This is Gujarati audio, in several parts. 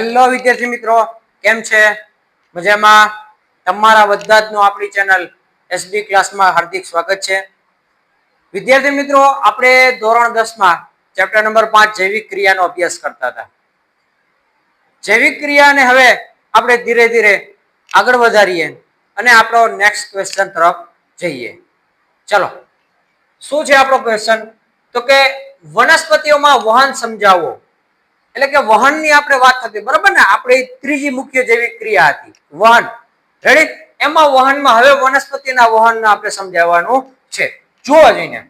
હેલો વિદ્યાર્થી મિત્રો. કેમ છે? મજામાં? તમારા બધા આપણી ચેનલ એસડી ક્લાસમાં હાર્દિક સ્વાગત છે. વિદ્યાર્થી મિત્રો, આપણે ધોરણ દસમાં ચેપ્ટર નંબર પાંચ જૈવિક ક્રિયાનો અભ્યાસ કરતા હતા. જૈવિક ક્રિયાને હવે આપણે ધીરે ધીરે આગળ વધારીએ અને આપણો નેક્સ્ટ ક્વેશ્ચન તરફ જઈએ. ચલો, શું છે આપણો ક્વેશ્ચન તો કે વનસ્પતિઓમાં વહન સમજાવો. એટલે કે વહનની આપણે વાત થતી, બરાબર ને? આપણે ત્રીજી મુખ્ય જૈવિક ક્રિયા હતી, વહન. રેડી એમાં વહનમાં હવે વનસ્પતિના વહન આપણે સમજાવવાનું છે. જુઓ જઈને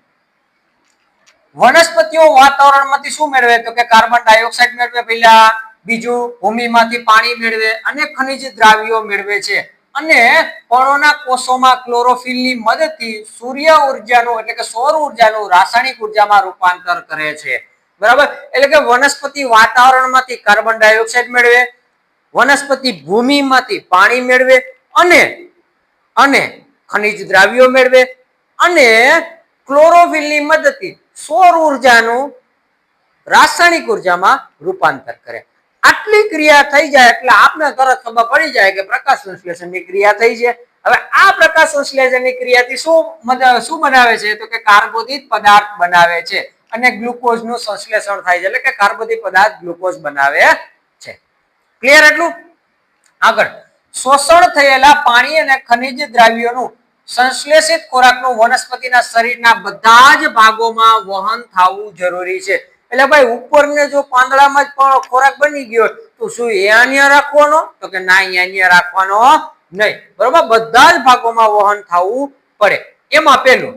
વનસ્પતિઓ વાતાવરણમાંથી શું મેળવે? તો કે કાર્બન ડાયોક્સાઇડ મેળવે પહેલા, બીજું ભૂમિમાંથી પાણી મેળવે અને ખનિજ દ્રાવ્યો મેળવે છે. અને પર્ણોના કોષોમાં ક્લોરોફિલની મદદથી સૂર્ય ઉર્જાનું એટલે કે સૌર ઉર્જાનું રાસાયણિક ઉર્જામાં રૂપાંતર કરે છે. બરાબર? એટલે કે વનસ્પતિ વાતાવરણમાંથી કાર્બન ડાયોક્સાઇડ મેળવે, વનસ્પતિ ભૂમિમાંથી પાણી મેળવે અને અને ખનિજ દ્રાવ્યો મેળવે અને ક્લોરોફિલની મદદથી સૌર ઉર્જાનું રાસાયણિક ઉર્જામાં રૂપાંતર કરે. આટલી ક્રિયા થઈ જાય એટલે આપને તરત ખબર પડી જાય કે પ્રકાશ સંશ્લેષણની ક્રિયા થઈ છે. હવે આ પ્રકાશ સંશ્લેષણની ક્રિયાથી શું શું બનાવે છે? તો કે કાર્બોદિત પદાર્થ બનાવે છે. અને ગ્લુકોઝનું સંશ્લેષણ થાય છે. એટલે કે કાર્બોદિત પદાર્થ ગ્લુકોઝ બનાવે છે. ક્લિયર એટલું? આગળ. શોષણ થયેલા પાણી અને ખનિજ દ્રાવ્યોનું સંશ્લેષિત ખોરાકનું વનસ્પતિના શરીરના બધા જ ભાગોમાં વહન થવું જરૂરી છે. એટલે ભાઈ, ઉપરને જો પાંદડામાં જ પણ ખોરાક બની ગયો તો શું એ અહીંયા રાખવાનો? તો કે ના અહીંયા અહીંયા રાખવાનો નહીં. બરોબર? બધા જ ભાગોમાં વહન થવું પડે. એમાં પેલું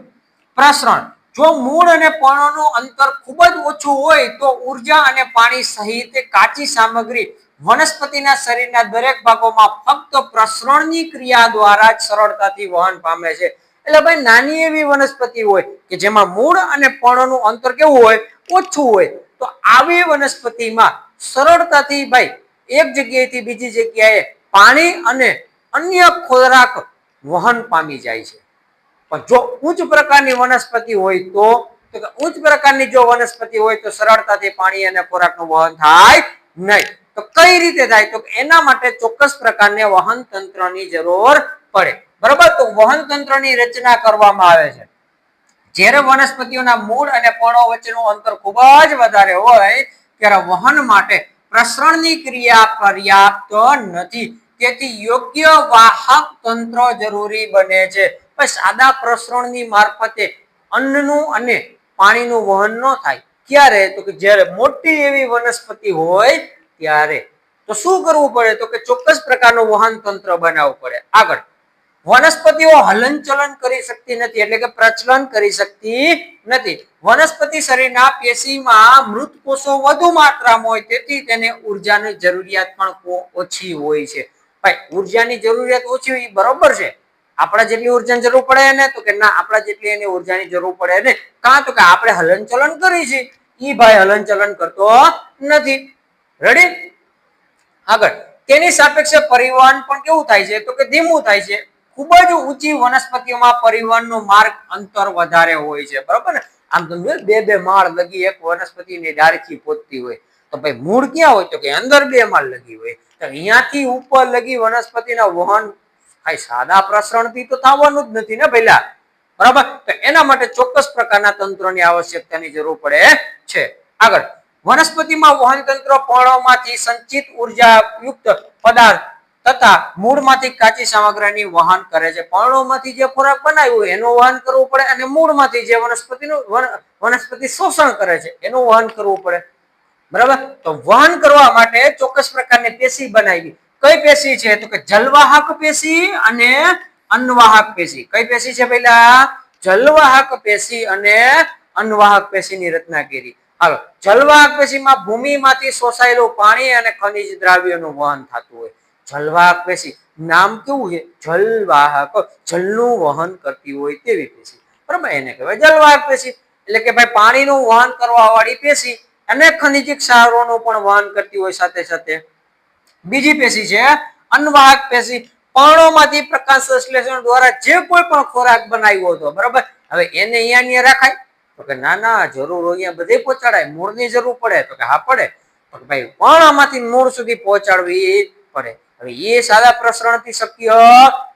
પ્રસરણ. જો મૂળ અને પર્ણોનું અંતર ખૂબ જ ઓછું હોય તો ઊર્જા અને પાણી સહિત કાચી સામગ્રી વનસ્પતિના શરીરના દરેક ભાગોમાં ફક્ત પ્રસરણની ક્રિયા દ્વારા જ સરળતાથી વહન પામે છે. એટલે ભાઈ, નાની એવી વનસ્પતિ હોય કે જેમાં મૂળ અને પર્ણોનું અંતર કેવું હોય? ઓછું હોય. તો આવી વનસ્પતિમાં સરળતાથી ભાઈ, એક જગ્યાએથી બીજી જગ્યાએ પાણી અને અન્ય ખોરાક વહન પામી જાય છે. જો ઉચ્ચ પ્રકારની વનસ્પતિ હોય તો ઉચ્ચ પ્રકારની જો વનસ્પતિ હોય તો સરળતાથી પાણી અને ખોરાકનું વહન થાય નહીં. તો કઈ રીતે થાય? તો એના માટે ચોક્કસ પ્રકારની વહન તંત્રની જરૂર પડે. બરોબર? તો વહન તંત્રની રચના કરવામાં આવે છે. જ્યારે વનસ્પતિઓના મૂળ અને પર્ણો વચ્ચેનું અંતર ખૂબ જ વધારે હોય, ત્યારે વહન માટે પ્રસરણની ક્રિયા પર્યાપ્ત નથી. તેથી યોગ્ય વાહક તંત્ર જરૂરી બને છે. સાદા પ્રસરણની મારફતે અન્નનું અને પાણીનું વહન ન થાય. ક્યારે? તો કે જ્યારે મોટી એવી વનસ્પતિ હોય ત્યારે. તો શું કરવું પડે? તો કે ચોક્કસ પ્રકારનું વહન તંત્ર બનાવવું પડે. આગળ. વનસ્પતિઓ હલનચલન કરી શકતી નથી, એટલે કે પ્રચલન કરી શકતી નથી. વનસ્પતિ શરીરના પેશીમાં મૃત કોષો વધુ માત્રામાં હોય, તેથી તેને ઉર્જાની જરૂરિયાત પણ ઓછી હોય છે. ભાઈ, ઉર્જાની જરૂરિયાત ઓછી હોય એ બરોબર છે. આપણા જેટલી ઉર્જાની જરૂર પડે ને તો કે ના, આપણા જેટલી એને ઉર્જાની જરૂર પડે ને કાં તો કે આપણે હલનચલન કરી છે. ઈ ભાઈ હલનચલન કરતો નથી. રેડી આગળ. તેની સાપેક્ષે પરિવહન પણ કેવું થાય છે? તો કે ધીમું થાય છે. ખૂબ જ ઊંચી વનસ્પતિઓમાં પરિવહનનો માર્ગ અંતર વધારે હોય છે. બરોબર ને? આમ તો બે બે માળ લગી એક વનસ્પતિની ડાળખી પોતતી હોય. તો ભાઈ મૂળ ક્યાં હોય? તો કે અંદર બે માળ લગી હોય. તો અહીંયાથી ઉપર લગી વનસ્પતિના વહન કાંઈ સાદા પ્રસરણથી તો થવાનું જ નથી ને પહેલા બરાબર? તો એના માટે ચોક્કસ પ્રકારના તંત્રની આવશ્યકતાની જરૂર પડે છે. આગળ, વનસ્પતિમાં વહન તંત્ર પર્ણોમાંથી સંચિત ઊર્જા યુક્ત પદાર્થ તથા મૂળમાંથી કાચી સામગ્રીની વહન કરે છે. પર્ણોમાંથી જે ખોરાક બનાવ્યો, એનું વહન કરવું પડે અને મૂળમાંથી જે વનસ્પતિનું વન- વનસ્પતિ શોષણ કરે છે, એનું વહન કરવું પડે. બરાબર? તો વહન કરવા માટે ચોક્કસ પ્રકારની પેશી બનાવી. કઈ પેશી છે? તો કે જલવાહક પેશી અને અન્નવાહક પેશી. કઈ પેશી છે પહેલા? જલવાહક પેશી અને અન્નવાહક પેશીની રચના કરી હાલો, જલવાહક પેશીમાં ભૂમિમાંથી શોષાયેલું પાણી અને ખનિજ દ્રાવ્યનું વહન થતું હોય. જલવાહક પેશી નામ કેવું છે? જલવાહક. જલનું વહન કરતી હોય તેવી પેશી. બરાબર? એને કહેવાય જલવાહક પેશી. એટલે કે ભાઈ પાણીનું વહન કરવા વાળી પેશી અને ખનિજ ક્ષારોનું પણ વહન કરતી હોય સાથે સાથે. બીજી પેશી છે, અન્નવાહક પેશી. પર્ણોમાંથી પ્રકાશ સંશ્લેષણ દ્વારા જે કોઈ પણ ખોરાક બનાવ્યો હતો, બરાબર? હવે એને અહીંયા અહીંયા રાખાય. તો કે ના ના, જરૂર અહીંયા બધે પહોંચાડાય. મૂળની જરૂર પડે. તો કે હા, પડે. તો કે ભાઈ પર્ણમાંથી મૂળ સુધી પહોંચાડવી પડે. હવે એ સાદા પ્રસરણથી શક્ય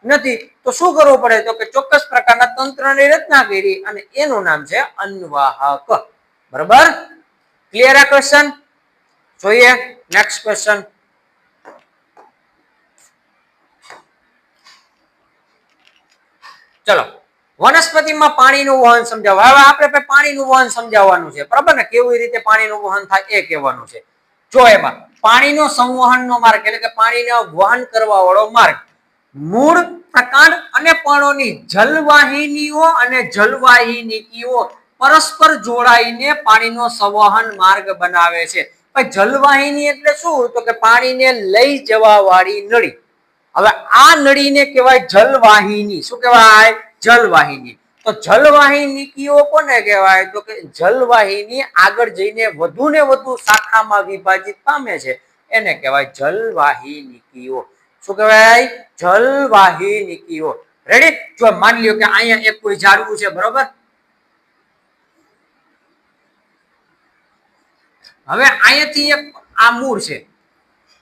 નથી. તો શું કરવું પડે? તો કે ચોક્કસ પ્રકારના તંત્રની રચના કરી અને એનું નામ છે અન્વાહક બરાબર? ક્લિયર આ ક્વેશ્ચન જોઈએ. નેક્સ્ટ ક્વેશ્ચન ચલો, વનસ્પતિમાં પાણીનું વહન સમજાવો. હવે આપણે પાણીનું વહન સમજાવવાનું છે, બરાબર ને? કેવી રીતે પાણીનું વહન થાય એ કહેવાનું છે. જો એમાં પાણીનો સંવહનનો માર્ગ, એટલે કે પાણીનો વહન કરવા વાળો માર્ગ, મૂળ પ્રકાંડ અને પર્ણોની જલવાહિનીઓ અને જલવાહિનીઓ પરસ્પર જોડાઈને પાણીનો સંવહન માર્ગ બનાવે છે. જલવાહિની એટલે શું? તો કે પાણીને લઈ જવા વાળી નળી. હવે આ નળીને કહેવાય જલવાહિની. શું કહેવાય? જલવાહિની. તો જલવાહિનીઓ કોને કહેવાય? તો કે જલવાહિની આગળ જઈને વધુ ને વધુ શાખામાં વિભાજિત પામે છે. એને કહેવાય જલવાહિનીઓ શું કહેવાય? જલવાહિનીઓ રેડી જો માની લ્યો કે અહીંયા એક કોઈ ઝાડવું છે, બરોબર? હવે અહીંયાથી એક આ મૂળ છે.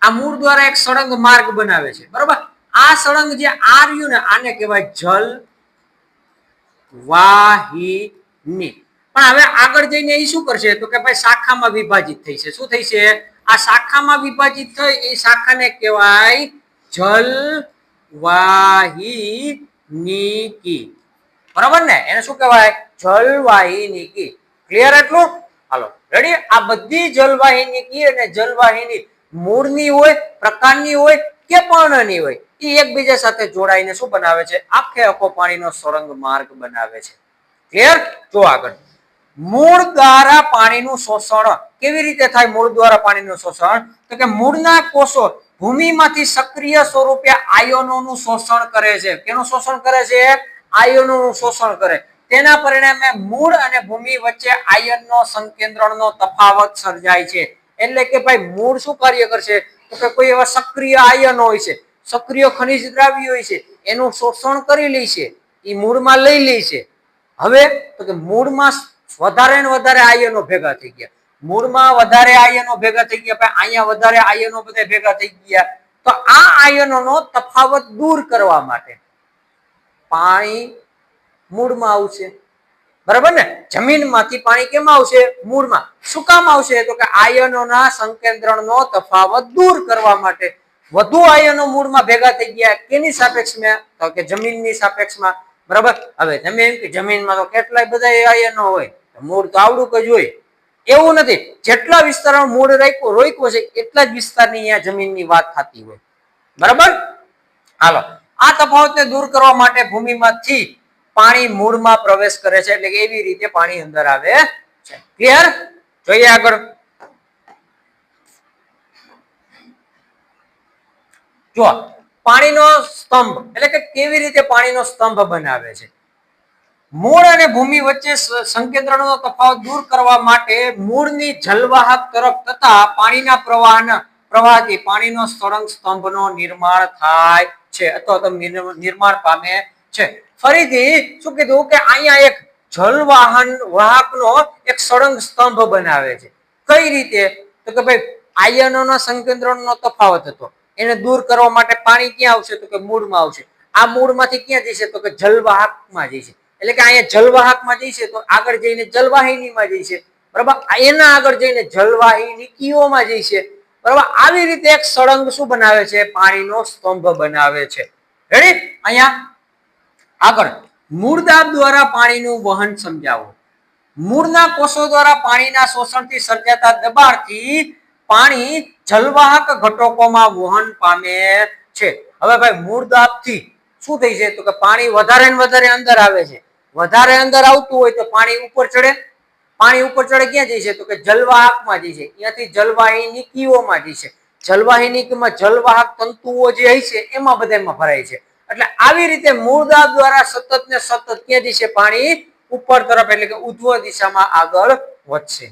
આ મૂળ દ્વારા એક સળંગ માર્ગ બનાવે છે. બરોબર? આ સળંગ જે આ રહ્યું ને આને કહેવાય જલ વાહિની. પણ હવે આગળ જઈને એ શું કરશે? તો કે ભાઈ શાખામાં વિભાજિત થઈ છે. શું થઈ છે? આ શાખામાં વિભાજિત થઈ એ શાખાને કહેવાય જલ વાહિની બરાબર ને? એને શું કહેવાય? જલવાહિની ક્લિયર એટલું? હાલો. રેડી આ બધી જલવાહિની અને જલવાહિની મૂળની હોય, પ્રકારની હોય કે પર્ણની હોય એ એકબીજા સાથે જોડાઈને શું બનાવે છે? આખે આખો પાણીનો સોરંગ માર્ગ બનાવે છે. ક્લિયર જો આગળ. મૂળ દ્વારા પાણીનું શોષણ કેવી રીતે થાય? મૂળ દ્વારા પાણીનું શોષણ? તો કે મૂળના કોષો ભૂમિમાંથી સક્રિય સ્વરૂપે આયનોનું શોષણ કરે છે. કેનું શોષણ કરે છે? આયનોનું શોષણ કરે. તેના પરિણામે મૂળ અને ભૂમિ વચ્ચે આયનનો સંકેન્દ્રણનો તફાવત સર્જાય છે. એટલે કે ભાઈ મૂળ શું કાર્ય કરશે? તો કે કોઈ એવા સક્રિય આયનો હોય છે, સક્રિય ખનિજ દ્રાવ્ય હોય છે, એનું શોષણ કરી લે છે એ મૂળમાં લઈ લે છે. હવે તો કે મૂળમાં વધારે ને વધારે આયનો ભેગા થઈ ગયા. મૂળમાં વધારે આયનો ભેગા થઈ ગયા ભાઈ અહીંયા વધારે આયનો બધા ભેગા થઈ ગયા. તો આ આયનોનો તફાવત દૂર કરવા માટે પાણી મૂળમાં આવશે. બરાબર ને? જમીનમાંથી પાણી કેમ આવશે? મૂળમાં. શું કામ આવશે? તો કે આયનોના સંકેન્દ્રણનો તફાવત દૂર કરવા માટે. વધુ આયનો મૂળમાં ભેગા થઈ ગયા. કેની સાપેક્ષમાં? તો કે જમીનની સાપેક્ષમાં. બરાબર? હવે તમે એમ કે જમીનમાં તો કેટલાય બધા આયનો હોય. મૂળ તો આવડું જ હોય. એવું નથી. જેટલા વિસ્તારમાં મૂળ રાખ્યો રોક્યો છે, એટલા જ વિસ્તારની અહીંયા જમીનની વાત થતી હોય. બરાબર? હાલો. આ તફાવતને દૂર કરવા માટે ભૂમિમાંથી પાણી મૂળમાં પ્રવેશ કરે છે એટલે એવી રીતે પાણી અંદર આવે છે. ક્લિયર જોઈએ આગળ. જો પાણીનો સ્તંભ, એટલે કે કેવી રીતે પાણીનો સ્તંભ બનાવે છે. મૂળ અને ભૂમિ વચ્ચે સંકેન્દ્રણનો તફાવત દૂર કરવા માટે મૂળની જલવાહક તરફ તથા પાણીના પ્રવાહના પ્રવાહથી પાણીનો સળંગ સ્તંભનો નિર્માણ થાય છે અથવા તો નિર્માણ પામે છે. ફરીથી શું કીધું કે અહીંયા એક જલવાહન વાહકનો એક સળંગ સ્તંભ બનાવે છે. કઈ રીતે? તો કે ભાઈ, આયનોના સંકેન્દ્રણનો તફાવત હતો. એને દૂર કરવા માટે પાણી ક્યાં આવશે? તો કે મૂળમાં આવશે. આ મૂળમાંથી ક્યાં જશે? તો કે જલવાહકમાં જશે. એટલે કે અહીંયા જલવાહકમાં જશે તો આગળ જઈને જલવાહિનીમાં જશે. બરાબર? એના આગળ જઈને જલવાહિની કીઓમાં જશે. બરાબર? આવી રીતે એક સળંગ શું બનાવે છે? પાણીનો સ્તંભ બનાવે છે. રેડી અહીંયા આગળ. મૂળદાબ દ્વારા પાણીનું વહન સમજાવો. મૂળના કોષો દ્વારા પાણીના શોષણથી સર્જાતા દબાણથી પાણી જલવાહક ઘટકોમાં વહન પામે છે. હવે ભાઈ મૂળદાબથી શું થઈ છે તો કે પાણી વધારે ને વધારે અંદર આવે છે. વધારે અંદર આવતું હોય તો પાણી ઉપર ચડે. પાણી ઉપર ચડે ક્યાં જશે તો કે જલવાહકમાં છે. ત્યાંથી જલવાહિની કીઓમાં જશે જલવાહિનીમાં જલવાહક તંતુઓ જે હોય છે, એમાં બધામાં ભરાય છે. એટલે આવી રીતે મૂળદાબ દ્વારા સતત ને સતત ક્યાં જશે પાણી? ઉપર તરફ એટલે કે ઉધ્વ દિશામાં આગળ વધશે.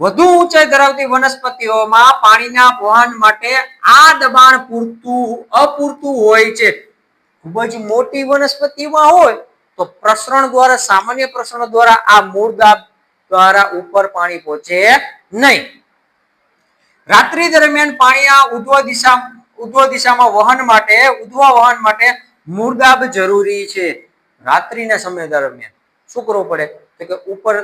વધુ ઊંચાઈ ધરાવતી વનસ્પતિઓમાં પાણીના વહન માટે આ દબાણ પૂરતું, અપૂરતું હોય છે. ખૂબ જ મોટી વનસ્પતિમાં હોય તો પ્રસરણ દ્વારા, સામાન્ય પ્રસરણ દ્વારા આ મૂળ દાબ દ્વારા ઉપર પાણી પહોંચે નહીં. રાત્રિ દરમિયાન પાણી આ ઉધ્વ દિશા ઉદ્વ દિશામાં વહન માટે ઉદ્વ વહન માટે મૂળદાબ જરૂરી છે રાત્રિના સમય દરમિયાન. શું કરવું પડે? તો કે ઉપર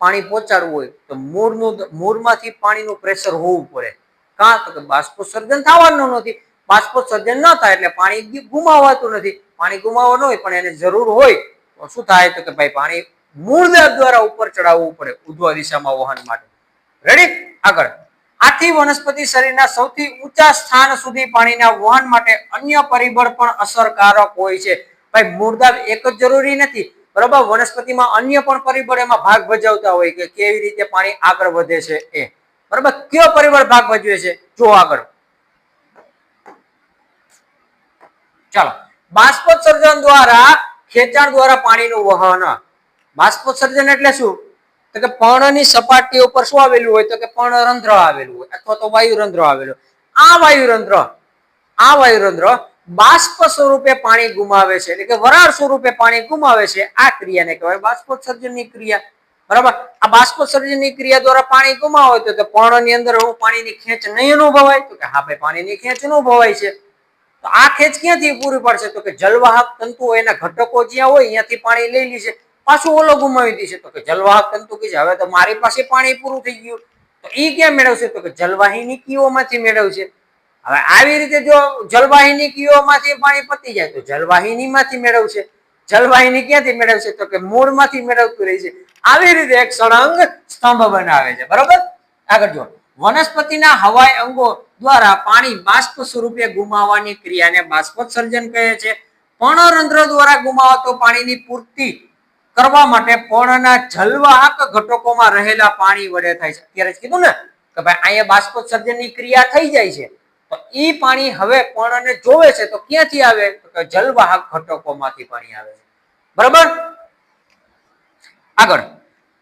પાણી પહોંચાડવું હોય તો મૂળનું મૂળમાંથી પાણીનું પ્રેશર હોવું પડે. કાં તો કે બાષ્પોત્સર્જન થવાનું નથી. બાષ્પોત્સર્જન ન થાય એટલે પાણી ગુમાવાતું નથી. પાણી ગુમાવવા ન હોય પણ એને જરૂર હોય તો શું થાય? તો કે ભાઈ પાણી મૂળદાબ દ્વારા ઉપર ચડાવવું પડે ઉદ્વા દિશામાં વહન માટે. રેડી આગળ. આથી વનસ્પતિ શરીરના સૌથી ઊંચા સ્થાન સુધી પાણીના વહન માટે અન્ય પરિબળ પણ અસરકારક હોય છે. ભાઈ મૂળદાબ એક જ જરૂરી નથી, બરાબર? વનસ્પતિમાં અન્ય પણ પરિબળ એમાં ભાગ ભજવતા હોય કે કેવી રીતે પાણી આગળ વધે છે એ. બરાબર? કયો પરિબળ ભાગ ભજવે છે? જો આગળ. ચાલો. બાષ્પોત્સર્જન દ્વારા ખેંચાણ દ્વારા પાણીનું વહન. બાષ્પોત્સર્જન એટલે શું? તો કે પર્ણની સપાટી ઉપર શું આવેલું હોય? તો કે પર્ણરંધ્ર આવેલું હોય, અથવા તો વાયુરંધ્ર આવેલું આ વાયુરંધ્ર આ વાયુરંધ્ર બાષ્પ સ્વરૂપે પાણી ગુમાવે છે. એટલે કે વરાળ સ્વરૂપે પાણી ગુમાવે છે. આ ક્રિયાને કહેવાય બાષ્પોત્સર્જનની ક્રિયા. બરાબર? આ બાષ્પોત્સર્જનની ક્રિયા દ્વારા પાણી ગુમાવે તો કે પર્ણની અંદર હું પાણીની ખેંચ નહીં અનુભવાય. તો કે હા ભાઈ, પાણીની ખેંચ અનુભવાય છે. તો આ ખેંચ ક્યાંથી પૂરી પડશે? તો કે જલવાહક તંતુઓ એના ઘટકો જ્યાં હોય, ત્યાંથી પાણી લઈ લે છે. પાછું ઓલો ગુમાવી દેશે. તો કે જલવાહક તંતુ કે હવે તો મારી પાસે પાણી પૂરું થઈ ગયું. તો એ ક્યાં મેળવશે? તો કે જલવાહિની કીઓમાંથી મેળવશે. હવે આવી રીતે જો જલવાહિની કીઓમાંથી પાણી પતી જાય, તો જલવાહિનીમાંથી મેળવશે. જલવાહિની ક્યાંથી મેળવશે? તો કે મૂળમાંથી મેળવતું રહે છે. આવી રીતે એક સળંગ સ્તંભ બનાવે છે. બરોબર? આગળ જો વનસ્પતિના હવાઈ અંગો દ્વારા પાણી બાષ્પ સ્વરૂપે ગુમાવવાની ક્રિયાને બાષ્પોત્સર્જન કહે છે. પર્ણરંધ્ર દ્વારા ગુમાવતો પાણીની પૂર્તિ કરવા માટે પર્ણના જલવાહક ઘટકોમાં રહેલા પાણી વડે થાય છે. અત્યારે કીધું ને કે ભાઈ અહીંયા બાષ્પોત્સર્જનની ક્રિયા થઈ જાય છે. તો એ પાણી હવે પર્ણને જોવે છે તો ક્યાંથી આવે? તો જલવાહક ઘટકોમાંથી પાણી આવે છે. બરાબર? આગળ.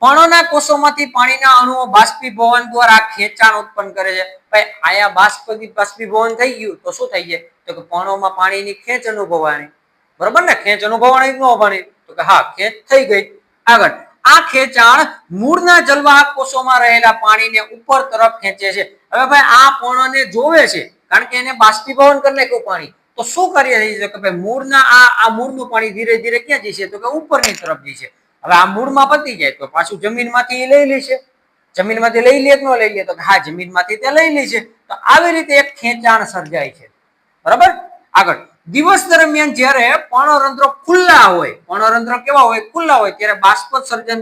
પર્ણના કોષોમાંથી પાણીના અણુઓ બાષ્પીભવન દ્વારા ખેંચાણ ઉત્પન્ન કરે છે. ભાઈ, આયા બાષ્પ બાષ્પીભવન થઈ ગયું તો શું થઈ જાય તો કે પર્ણોમાં પાણીની ખેંચ અનુભવાની બરાબર ને? ખેંચ અનુભવવાની ન હોવાની કે હા ખેંચ થઈ ગઈ. આગળ, આ ખેંચાણ મૂળના જલવાહક કોષોમાં રહેલા પાણીને ઉપર તરફ ખેંચે છે. હવે ભાઈ, આ પર્ણને જોવે છે, કારણ કે એને બાષ્પીભવન કરી નાખ્યું પાણી. તો શું કરીએ છીએ કે ભાઈ, મૂળના આ આ મૂળનું પાણી ધીરે ધીરે ક્યાં જશે? તો કે ઉપરની તરફ જશે. હવે આ મૂળમાં પતી જાય, તો પાછું જમીનમાંથી લઈ લેશે. જમીનમાંથી લઈ લે કે ન લઈ લે? તો હા, જમીનમાંથી તે લઈ લે છે તો આવી રીતે એક ખેંચાણ સર્જાય છે. બરાબર? આગળ દિવસ દરમિયાન જ્યારે પર્ણરંધ્રો ખુલ્લા હોય, પર્ણરંધ્ર કેવા હોય? ખુલ્લા હોય, ત્યારે બાષ્પોત્સર્જન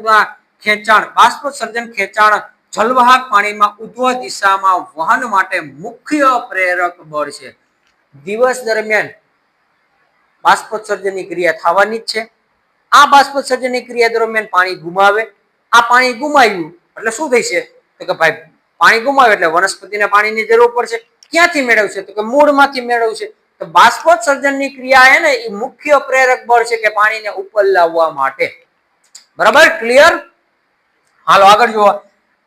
ખેંચાણ બાષ્પોત્સર્જન ખેંચાણ જલવાહક પાણીમાં ઉદ્વ દિશામાં વહન માટે મુખ્ય પ્રેરક બળ છે. દિવસ દરમિયાન બાષ્પોત્સર્જનની ક્રિયા થવાની જ છે. આ બાષ્પોત્સર્જનની ક્રિયા દરમિયાન પાણી ગુમાવે. આ પાણી ગુમાવ્યું, એટલે શું થશે? તો કે ભાઈ, પાણી ગુમાવે એટલે વનસ્પતિને પાણીની જરૂર પડશે. ક્યાંથી મેળવશે? તો કે મૂળમાંથી મેળવશે. તો બાષ્પોત્સર્જનની ક્રિયા છે ને એ મુખ્ય પ્રેરક બળ છે કે પાણીને ઉપર લાવવા માટે. બરાબર? ક્લિયર હાલો, આગળ જુઓ.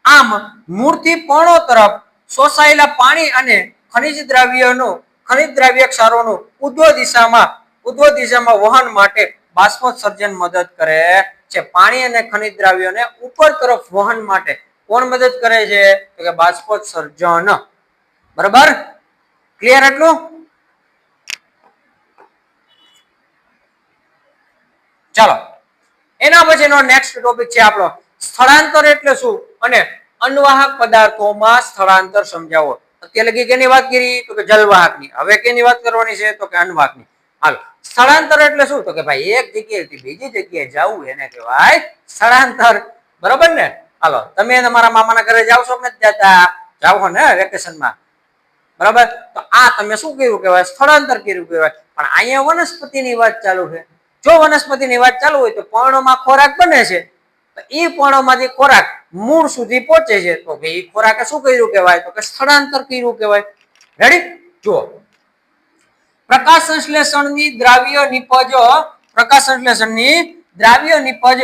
આમ મૂળથી પર્ણો તરફ શોષાયેલા પાણી અને ખનિજ દ્રવ્યનું, ખનિજ દ્રવ્ય ક્ષારોનું ઉદ્વ દિશામાં ઉદ્વ દિશામાં વહન માટે બાષ્પોત્સર્જન મદદ કરે છે. પાણી અને ખનિજ દ્રવ્યોને ઉપર તરફ વહન માટે કોણ મદદ કરે છે? તો કે બાષ્પોત્સર્જન. બરાબર? ક્લિયર એટલું? ચાલો. એના પછીનો નેક્સ્ટ ટોપિક છે આપણો સ્થળાંતર એટલે શું? અને અન્વાહક પદાર્થોમાં સ્થળાંતર સમજાવો. અત્યારે લગી કેની વાત કરી? તો કે જલવાહકની. હવે કેની વાત કરવાની છે? તો કે અન્વાહકની હાલો. સ્થળાંતર એટલે શું? તો કે ભાઈ એક જગ્યાએથી બીજી જગ્યાએ જવું, એને કહેવાય સ્થળાંતર. બરોબર ને? હાલો. તમે તમારા મામાના ઘરે જાવ છો નથી જતા? જાવ ને, વેકેશનમાં. બરાબર? તો આ તમે શું કર્યું કહેવાય? સ્થળાંતર કર્યું કહેવાય. પણ અહીંયા વનસ્પતિની વાત ચાલુ છે. જો વનસ્પતિની વાત ચાલુ હોય તો પર્ણોમાં ખોરાક બને છે. તો એ પર્ણોમાંથી ખોરાક મૂળ સુધી પહોંચે છે. તો ભાઈ ખોરાકે શું કર્યું કહેવાય? તો કે સ્થળાંતર કર્યું કહેવાય. રેડી જુઓ. પ્રકાશ સંશ્લેષણની દ્રાવ્ય નિપજો, પ્રકાશ સંશ્લેષણની દ્રાવ્ય નિપજ,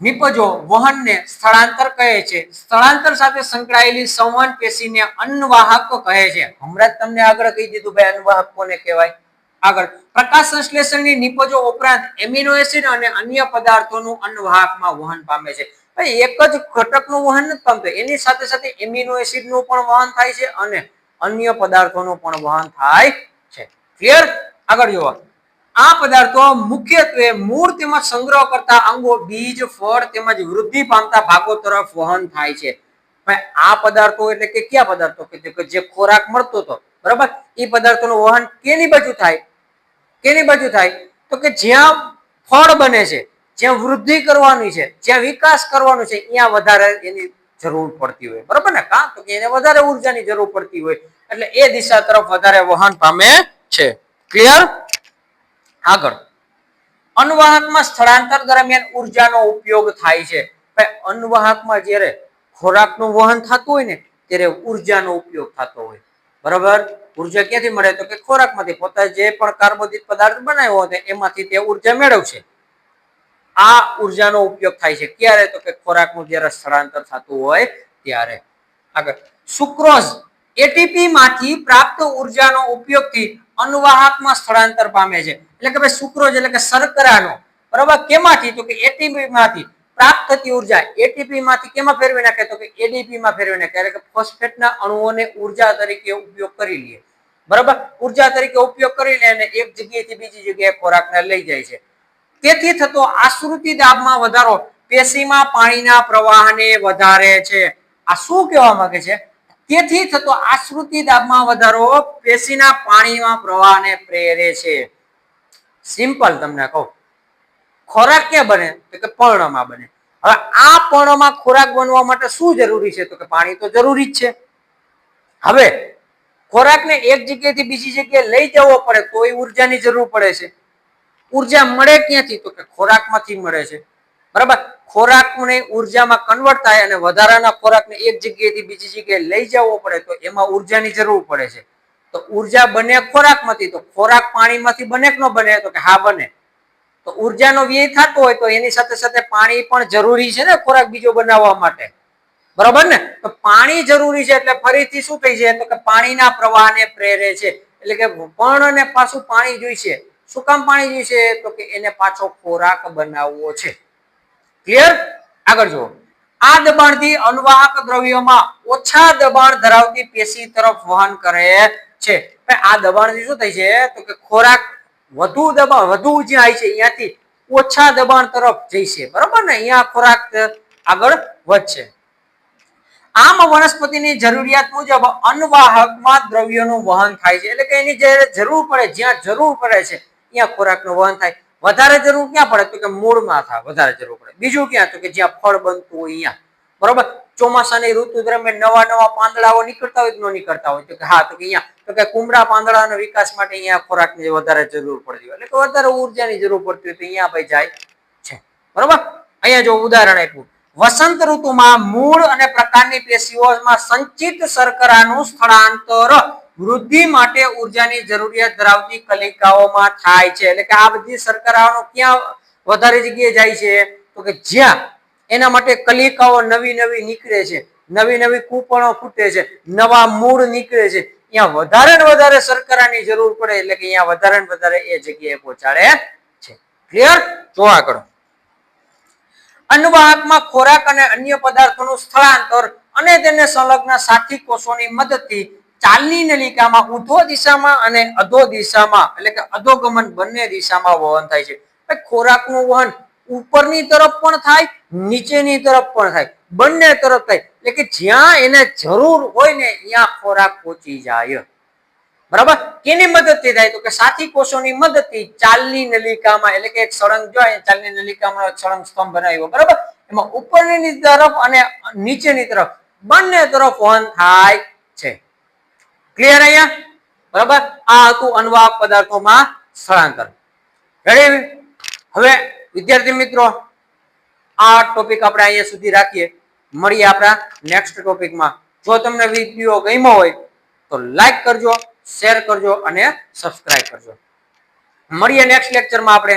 નિપજો વહનને સ્થળાંતર કહે છે. સ્થળાંતર સાથે સંકળાયેલી સંવહન પેશીને અન્નવાહક કહે છે. હમણાં જ તમને આગળ કહી દીધું ભાઈ અન્નવાહક કોને કહેવાય? આગળ પ્રકાશ સંશ્લેષણની નિપજો ઉપરાંત એમિનો એસિડ અને અન્ય પદાર્થોનું અન્નવાહકમાં વહન પામે છે. ભાઈ, એક જ ઘટકનું વહન નથી પામતું. એની સાથે સાથે એમિનો એસિડનું પણ વહન થાય છે અને અન્ય પદાર્થોનું પણ વહન થાય છે. ક્લિયર આગળ જોવા આ પદાર્થો મુખ્યત્વે મૂળ તેમજ સંગ્રહ કરતા અંગો, બીજ, ફળ તેમજ વૃદ્ધિ પામતા ભાગો તરફ વહન થાય છે. આ પદાર્થો એટલે કે કયા પદાર્થો? કે જે ખોરાક મળતો હતો બરાબર? એ પદાર્થોનું વહન કેની બાજુ થાય? કેની બાજુ થાય? તો કે જ્યાં ફળ બને છે, જ્યાં વૃદ્ધિ કરવાની છે, જ્યાં વિકાસ કરવાનો છે, ત્યાં વધારે એની જરૂર પડતી હોય. બરાબર ને? કાં? તો કે એને વધારે ઉર્જાની જરૂર પડતી હોય. એટલે એ દિશા તરફ વધારે વહન પામે છે. ક્લિયર આગળ. અન્વાહકમાં સ્થળાંતર દરમિયાન ઉર્જાનો ઉપયોગ થાય છે. અન્વાહકમાં જ્યારે ખોરાકનું વહન થતું હોય ને, ત્યારે ઉર્જાનો ઉપયોગ થતો હોય. બરાબર? ઊર્જા ક્યાંથી મળે? તો કે ખોરાકમાંથી. પોતા જે પણ કાર્બોદિત પદાર્થ બનાવ્યો હતો એમાંથી તે ઊર્જા મેળવશે. આ ઉર્જાનો ઉપયોગ થાય છે. ક્યારે? તો કે ખોરાકનું જ્યારે સ્થળાંતર થતું હોય ત્યારે. આગળ. સુક્રોઝ. એટીપી માંથી પ્રાપ્ત ઉર્જાનો ઉપયોગથી અનુવાહકમાં સ્થળાંતર પામે છે. એટલે કે ભાઈ સુક્રોઝ એટલે કે શર્કરાનો. બરાબર? કેમાંથી? તો કે એટીપી માંથી પ્રાપ્ત થતી ઊર્જા. એટીપી માંથી કેમાં ફેરવી નાખે? તો કે એડીપી માં ફેરવી નાખે. એટલે કે ફોસ્ફેટના અણુઓને ઊર્જા તરીકે ઉપયોગ કરી લે. બરાબર? ઊર્જા તરીકે ઉપયોગ કરીને અને એક જગ્યાએથી બીજી જગ્યાએ ખોરાકને લઈ જાય છે. તેથી થતો આશ્રુતિ દાબમાં વધારો પેશીમાં પાણીના પ્રવાહને વધારે છે. આ શું કહેવા માંગે છે? તેથી થતો આશ્રુતિ દાબમાં વધારો પેશીના પાણીમાં પ્રવાહને પ્રેરે છે. સિમ્પલ તમને કહું. ખોરાક ક્યાં બને? તો કે પર્ણમાં બને. હવે આ પર્ણમાં ખોરાક બનવા માટે શું જરૂરી છે? તો કે પાણી તો જરૂરી જ છે. હવે ખોરાકને એક જગ્યાએથી બીજી જગ્યાએ લઈ જવો પડે તો એ ઉર્જાની જરૂર પડે છે. ઊર્જા મળે ક્યાંથી? તો કે ખોરાકમાંથી મળે છે. બરાબર? ખોરાકને ઉર્જામાં કન્વર્ટ થાય અને વધારાના ખોરાકને એક જગ્યાએથી બીજી જગ્યાએ લઈ જવો પડે, તો એમાં ઉર્જાની જરૂર પડે છે. તો ઊર્જા બને ખોરાકમાંથી, તો ખોરાક પાણીમાંથી બને કે ન બને? તો કે હા, બને. તો ઉર્જાનો વ્યય થતો હોય, તો એની સાથે સાથે પાણી પણ જરૂરી છે ને ખોરાક બીજો બનાવવા માટે? બરાબર ને? તો પાણી જરૂરી છે એટલે ફરીથી શું થઈ જાય? તો કે પાણીના પ્રવાહને પ્રેરે છે. એટલે કે પર્ણને પાછું પાણી જોઈશે શું કામ પાણી જોઈશે તો કે એને પાછો ખોરાક બનાવવો છે. ક્લિયર આગળ જુઓ. આ દબાણથી અનુવાહક દ્રવ્યોમાં ઓછા દબાણ ધરાવતી પેશી તરફ વહન કરે છે. આ દબાણથી શું થાય છે? તો કે ખોરાક વધુ દબાણ, વધુ જ્યાં આવી છે અહીંયાથી ઓછા દબાણ તરફ જઈશે બરોબર ને? અહીંયા ખોરાક આગળ વધશે. આમ વનસ્પતિની જરૂરિયાત મુજબ અન્નવાહકમાં દ્રવ્યોનું વહન થાય છે. એટલે કે એની જે જરૂર પડે, જ્યાં જરૂર પડે છે, ત્યાં ખોરાકનું વહન થાય. વધારે જરૂર ક્યાં પડે? તો કે મૂળમાં થાય, વધારે જરૂર પડે. બીજું ક્યાં? તો કે જ્યાં ફળ બનતું હોય અહીંયા બરોબર? ચોમાસાની ઋતુ દરમિયાન નવા નવા પાંદડાઓ નીકળતા હોય કે ન નીકળતા હોય? તો કે હા, તો કે અહીંયા. તો કે કુમળા પાંદડાના વિકાસ માટે અહીંયા ખોરાકની વધારે જરૂર પડતી હોય. એટલે કે વધારે ઉર્જાની જરૂર પડતી હોય તો અહીંયા ભાઈ જાય છે. બરોબર? અહીંયા જો ઉદાહરણ આપ્યું. વસંત ઋતુમાં મૂળ અને પ્રકારની પેશીઓમાં સંચિત શર્કરાનું સ્થળાંતર વૃદ્ધિ માટે ઉર્જાની જરૂરિયાત ધરાવતી કલિકાઓમાં થાય છે. એટલે કે આ બધી શર્કરાઓનો ક્યાં વધારે જગ્યાએ જાય છે? તો કે જ્યાં એના માટે કલિકાઓ નવી નવી નીકળે છે. નવી નવી કૂપણો ફૂટે છે. નવા મૂળ નીકળે છે. ત્યાં વધારે ને વધારે શર્કરાની જરૂર પડે એટલે કે અહીંયા વધારે ને વધારે એ જગ્યાએ પહોંચાડે છે. ક્લિયર જો કરો અન્નવાહકમાં ખોરાક અને અન્ય પદાર્થોનું સ્થળાંતર અને તેને સંલગ્ન સાથી કોષોની મદદથી ચાલની નલિકામાં ઉધો દિશામાં અને અધો દિશામાં, એટલે કે અધોગમન બંને દિશામાં વહન થાય છે. ખોરાકનું વહન ઉપરની તરફ પણ થાય, નીચેની તરફ પણ થાય. બંને તરફ થાય. એટલે કે જ્યાં એને જરૂર હોય ને, ત્યાં ખોરાક પહોંચી જાય. બરાબર? કેની મદદથી થાય? તો કે સાથી કોષોની મદદથી ચાલની નલિકામાં, એટલે કે એક સળંગ જો ચાલની નલિકામાં એક સળંગ સ્તંભ બનાવ્યો, બરાબર? એમાં ઉપરની તરફ અને નીચેની તરફ બંને તરફ વહન થાય છે. ક્લિયર અહીંયા? બરાબર? આ હતું અનુવાહક પદાર્થોમાં સ્થળાંતર. રેડી હવે, વિદ્યાર્થી મિત્રો, આ ટોપિક આપણે અહીંયા સુધી રાખીએ. મળીએ આપણા નેક્સ્ટ ટોપિકમાં જો તમને વીડિયો ગમ્યો હોય, તો લાઈક કરજો. શેર કરજો અને સબસ્ક્રાઇબ કરજો. મળીએ નેક્સ્ટ લેક્ચરમાં આપણે.